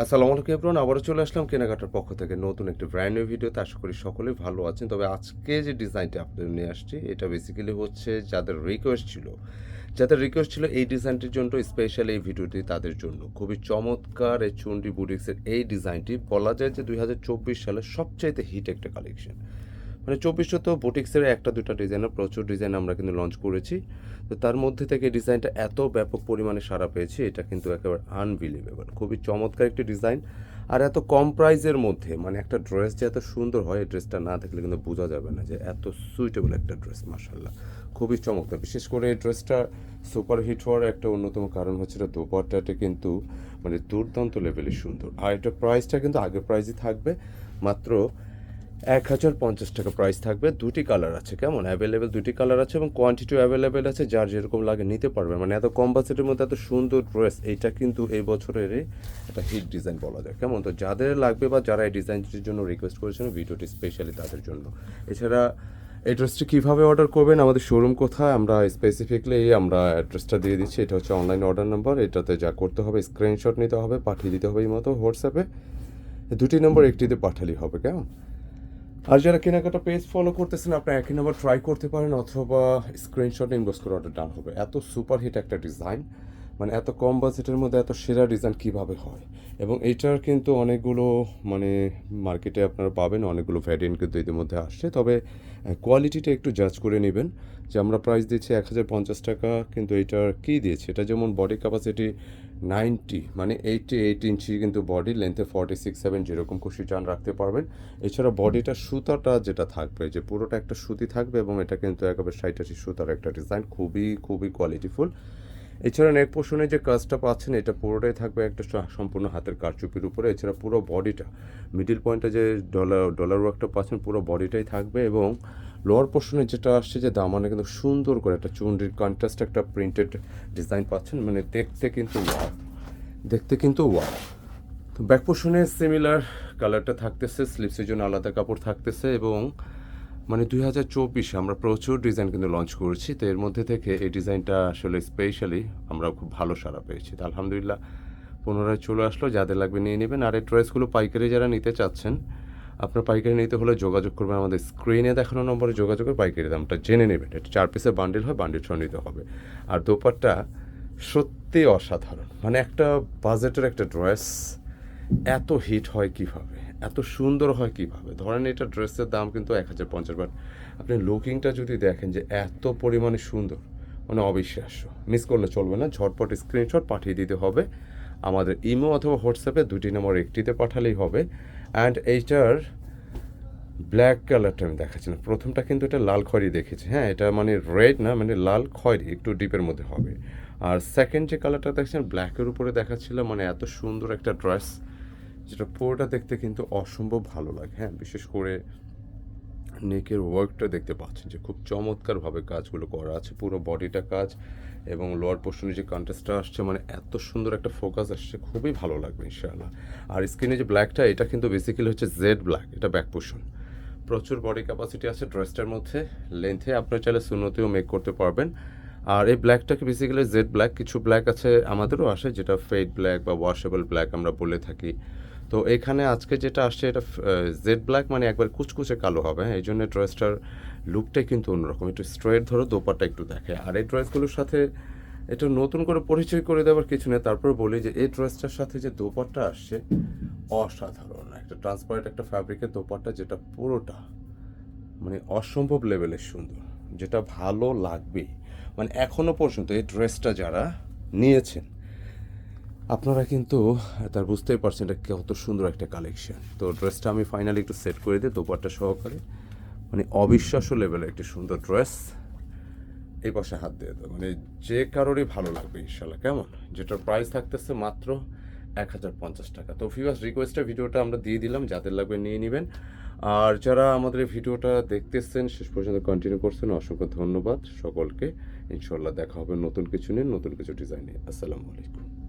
আসসালামু আলাইকুম এব্রন আবারও চলে আসলাম কেনাকাটার পক্ষ থেকে। নতুন একটি ব্র্যান্ড নিউ ভিডিওতে আশা করি সকলেই ভালো আছেন। তবে আজকে যে ডিজাইনটি আপনাদের নিয়ে আসছি, এটা বেসিক্যালি হচ্ছে যাদের রিকোয়েস্ট ছিল। যাদের রিকোয়েস্ট ছিল এই ডিজাইনটির জন্য স্পেশাল এই ভিডিওটি তাদের জন্য। খুবই চমৎকার এই চুন্ডি বুটিক্সের এই ডিজাইনটি বলা যায় যে দুই সালের সবচাইতে হিট একটা কালেকশন মানে চব্বিশশো তো বুটিক্সের একটা দুটা ডিজাইনের প্রচুর ডিজাইন আমরা কিন্তু লঞ্চ করেছি। তো তার মধ্যে থেকে ডিজাইনটা এত ব্যাপক পরিমাণে সারা পেয়েছে, এটা কিন্তু একেবারে আনবিলিভেবল খুবই চমৎকার একটি ডিজাইন। আর এত কম প্রাইজের মধ্যে মানে একটা ড্রেস যে এত সুন্দর হয়, এই ড্রেসটা না দেখলে কিন্তু বোঝা যাবে না যে এত সুইটেবল একটা ড্রেস মার্শাল্লাহ খুবই চমৎকার, বিশেষ করে এই ড্রেসটা সুপার হিট হওয়ার একটা অন্যতম কারণ হচ্ছে এটা দোপাট্টাটা কিন্তু মানে দুর্দান্ত লেভেলে সুন্দর। আর এটা প্রাইসটা কিন্তু আগের প্রাইসই থাকবে, মাত্র এক হাজার পঞ্চাশ টাকা প্রাইস থাকবে। দুটি কালার আছে, কেমন? অ্যাভেলেবেল দুটি কালার আছে এবং কোয়ান্টিটিও অ্যাভেলেবেল আছে, যার যেরকম লাগে নিতে পারবে। মানে এত কম বাজেটের মধ্যে এত সুন্দর ড্রেস এইটা কিন্তু এই বছরের একটা হিট ডিজাইন বলা যায়। কেমন? তো যাদের লাগবে বা যারা এই ডিজাইনটির জন্য রিকোয়েস্ট করেছেন, ভিডিওটি স্পেশালি তাদের জন্য। এছাড়া এই ড্রেসটি কীভাবে অর্ডার করবেন? আমাদের শোরুম কোথায়? আমরা স্পেসিফিকলি আমরা অ্যাড্রেসটা দিয়ে দিচ্ছি। এটা হচ্ছে অনলাইন অর্ডার নাম্বার এটাতে যা করতে হবে স্ক্রিনশট নিতে হবে, পাঠিয়ে দিতে হবে এই মতো হোয়াটসঅ্যাপে দুটি নম্বর একটিতে পাঠালেই হবে, কেমন? আর যারা কেনাকাটা পেজ ফলো করতেছেন আপনি একই নাম্বার ট্রাই করতে পারেন অথবা স্ক্রিনশট ইনবক্স করে অর্ডার ডান হবে। এত সুপার হিট একটা ডিজাইন মানে এত কম বাজেটের মধ্যে এত সেরা ডিজাইন কীভাবে হয়? এবং এটার কিন্তু অনেকগুলো মানে মার্কেটে আপনারা পাবেন, অনেকগুলো ভ্যারিয়েন্ট কিন্তু ইতিমধ্যে আসছে। তবে কোয়ালিটিটা একটু জাজ করে নেবেন। যে আমরা প্রাইস দিচ্ছি এক হাজার পঞ্চাশ টাকা, কিন্তু এইটার কী দিয়েছি? এটা যেমন বডি ক্যাপাসিটি নাইনটি মানে এইটটি এইট ইঞ্চি কিন্তু বডি লেন্থে ফর্টি সিক্স সেভেন যেরকম খুশি চান রাখতে পারবেন। এছাড়া বডিটা সুতাটা যেটা থাকবে, যে পুরোটা একটা সুতি থাকবে এবং এটা কিন্তু একেবারে সাইটাশি সুতার একটা ডিজাইন খুবই খুবই কোয়ালিটিফুল এছাড়া নেক পোর্শনে যে কাজটা পাচ্ছেন, এটা পুরোটাই থাকবে একটা সম্পূর্ণ হাতের কারচুপির উপরে। এছাড়া পুরো বডিটা মিডিল পয়েন্টে যে ডলার ডলার ওয়ার্কটা পাচ্ছেন, পুরো বডিটাই থাকবে এবং লোয়ার পোর্শনে যেটা আসছে যে দামানে কিন্তু সুন্দর করে একটা চুনরির কন্ট্রাস্ট একটা প্রিন্টেড ডিজাইন পাচ্ছেন মানে দেখতে কিন্তু ওয়াও দেখতে কিন্তু ওয়াও তো ব্যাক পোর্শনে সিমিলার কালারটা থাকতেছে স্লিপসের জন্য আলাদা কাপড় থাকতেছে এবং মানে দুই হাজার চব্বিশে আমরা প্রচুর ডিজাইন কিন্তু লঞ্চ করেছি, তো এর মধ্যে থেকে এই ডিজাইনটা আসলে স্পেশালি আমরা খুব ভালো সারা পেয়েছি। তো আলহামদুলিল্লাহ পুনরায় চলে আসলো, যাদের লাগবে নিয়ে নেবেন। আর এই ড্রেসগুলো পাইকারি যারা নিতে চাচ্ছেন, আপনার পাইকারি নিতে হলে যোগাযোগ করবেন আমাদের স্ক্রিনে দেখানো নম্বরে যোগাযোগ করে পাইকারি দামটা জেনে নেবেন। এটা চার পিসের বান্ডিল হয় বান্ডিল সহ নিতে হবে। আর দোপারটা সত্যি অসাধারণ। মানে একটা বাজেটের একটা ড্রেস এত হিট হয় কীভাবে? এত সুন্দর হয় কীভাবে? ধরেন এটা ড্রেসের দাম কিন্তু এক হাজার পঞ্চাশ বাট আপনি লুকিংটা যদি দেখেন যে এত পরিমাণে সুন্দর মানে অবিশ্বাস্য। মিস করলে চলবে না, ঝটপট স্ক্রিনশট পাঠিয়ে দিতে হবে। আমাদের ইমো অথবা হোয়াটসঅ্যাপে দুটি নম্বর একটিতে পাঠালেই হবে। অ্যান্ড এইটার ব্ল্যাক কালারটা আমি দেখাচ্ছি না প্রথমটা কিন্তু এটা লাল খয়েরি দেখেছি। হ্যাঁ এটা মানে রেড না মানে লাল খয়েরি, একটু ডিপের মধ্যে হবে। আর সেকেন্ড যে কালারটা দেখছেন ব্ল্যাকের উপরে দেখাচ্ছিল মানে এত সুন্দর একটা ড্রেস যেটা পুরোটা দেখতে কিন্তু অসম্ভব ভালো লাগে হ্যাঁ? বিশেষ করে নেকের ওয়ার্কটা দেখতে পাচ্ছেন যে খুব চমৎকারভাবে কাজগুলো করা আছে, পুরো বডিটা কাজ এবং লোয়ার পোর্শনে যে কন্টেস্টটা আসছে মানে এত সুন্দর একটা ফোকাস আসছে, খুবই ভালো লাগবে ইনশাআল্লাহ। আর স্ক্রিনে যে ব্ল্যাকটা এটা কিন্তু বেসিক্যালি হচ্ছে জেড ব্ল্যাক এটা ব্যাক পোর্শন প্রচুর বডি ক্যাপাসিটি আছে ড্রেসটার মধ্যে লেন্থে আপনার চাইলে সুন্নতিও মেক করতে পারবেন। আর এই ব্ল্যাকটাকে বেসিক্যালি জেড ব্ল্যাক কিছু ব্ল্যাক আছে আমাদেরও আসে, যেটা ফেড ব্ল্যাক বা ওয়াশেবল ব্ল্যাক আমরা বলে থাকি। তো এখানে আজকে যেটা আসছে, এটা জেড ব্ল্যাক মানে একবার কুচকুচে কালো হবে হ্যাঁ? এই জন্য ড্রেসটার লুকটাই কিন্তু অন্যরকম। একটু স্ট্রেট ধরো দোপারটা একটু দেখে। আর এই ড্রেসগুলোর সাথে এটা নতুন করে পরিচয় করে দেওয়ার কিছু নেই। তারপর বলি যে, এই ড্রেসটার সাথে যে দোপারটা আসছে, অসাধারণ। একটা ট্রান্সপারেন্ট একটা ফ্যাব্রিকের দোপারটা যেটা পুরোটা মানে অসম্ভব লেভেলের সুন্দর, যেটা ভালো লাগবে মানে এখনও পর্যন্ত এই ড্রেসটা যারা নিয়েছেন আপনারা কিন্তু তার বুঝতেই পারছেন এটা কত সুন্দর একটা কালেকশন তো ড্রেসটা আমি ফাইনালি একটু সেট করে দিই দোপারটা সহকারে মানে অবিশ্বাস্য লেভেলের একটি সুন্দর ড্রেস এই পাশে হাত দিয়ে দেবো। মানে যে কারোরই ভালো লাগবে ইনশাল্লাহ কেমন? যেটার প্রাইস থাকতেছে মাত্র এক হাজার পঞ্চাশ টাকা। তো ফিভাস রিকোয়েস্টের ভিডিওটা আমরা দিয়ে দিলাম, যাদের লাগবে নিয়ে নেবেন। আর যারা আমাদের ভিডিওটা দেখতেছেন, শেষ পর্যন্ত কন্টিনিউ করছেন, অসংখ্য ধন্যবাদ সকলকে। ইনশাল্লাহ দেখা হবে নতুন কিছু নিয়ে, নতুন কিছু ডিজাইনে আসসালামু আলাইকুম।